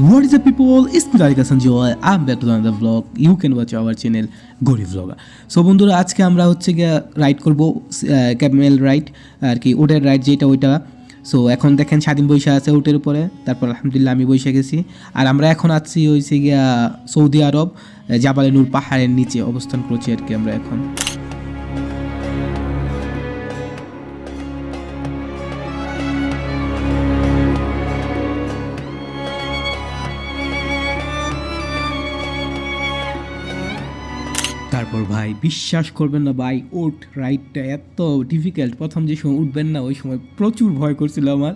What is up, people? It's me Tarika Sanjoy. I'm back to another vlog. You can watch our channel গরি vlogger. So বন্ধুরা আজকে আমরা হচ্ছে গিয়ে ride করব ক্যামেল রাইড আর কি ওটের রাইড যেটা ওইটা সো এখন দেখেন স্বাধীন বৈশা আছে উটের উপরে তারপর আলহামদুলিল্লাহ আমি বৈশা গেছি আর আমরা এখন আছি হয়েছে গিয়া সৌদি আরব জাবালে নূর পাহাড়ের নিচে অবস্থান করছি আর কি আমরা এখন তারপর ভাই বিশ্বাস করবেন না ভাই ওট রাইডটা এত ডিফিকাল্ট প্রথম যে সময় উঠবেন না ওই সময় প্রচুর ভয় করছিল আমার।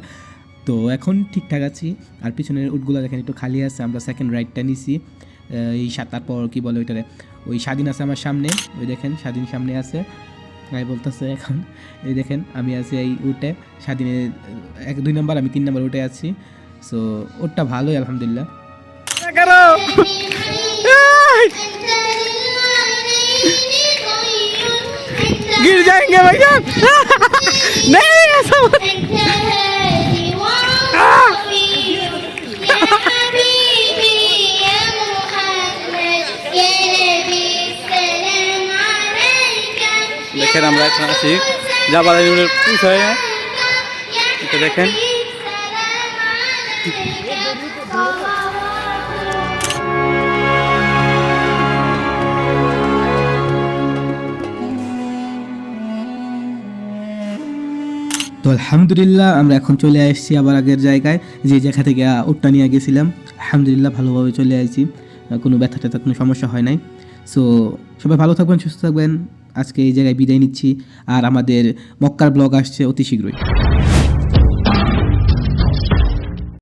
তো এখন ঠিকঠাক আছি আর পিছনের উটগুলো দেখেন একটু খালি আছে আমরা সেকেন্ড রাইডটা নিছি। এই তারপর কি বলে ওইটারে? ওই স্বাধীন আছে আমার সামনে ওই দেখেন স্বাধীন সামনে আছে। গাই বলতেছে এখন এই দেখেন আমি আছি এই উটে স্বাধীনে আহ, এক দুই নম্বর আমি তিন নম্বর উঠে আছি। সো ওটটা ভালোই আলহামদুলিল্লাহ। गिर जाएंगे भैया नहीं ऐसा দেখেন আমরা এখন আছি জাবাল ইউনের পুষায় এটা দেখেন তো আলহামদুলিল্লাহ, আমরা এখন চলে আসছি আবার আগের জায়গায়, যে জায়গা থেকে উট্টা নিয়ে গেছিলাম। আলহামদুলিল্লাহ ভালোভাবে চলে আসছি। কোনো ব্যথা ট্যাথা কোনো সমস্যা হয় নাই। সো সবাই ভালো থাকবেন, সুস্থ থাকবেন। আজকে এই জায়গায় বিদায় নিচ্ছি। আর আমাদের মক্কার ব্লগ আসছে অতি শীঘ্রই।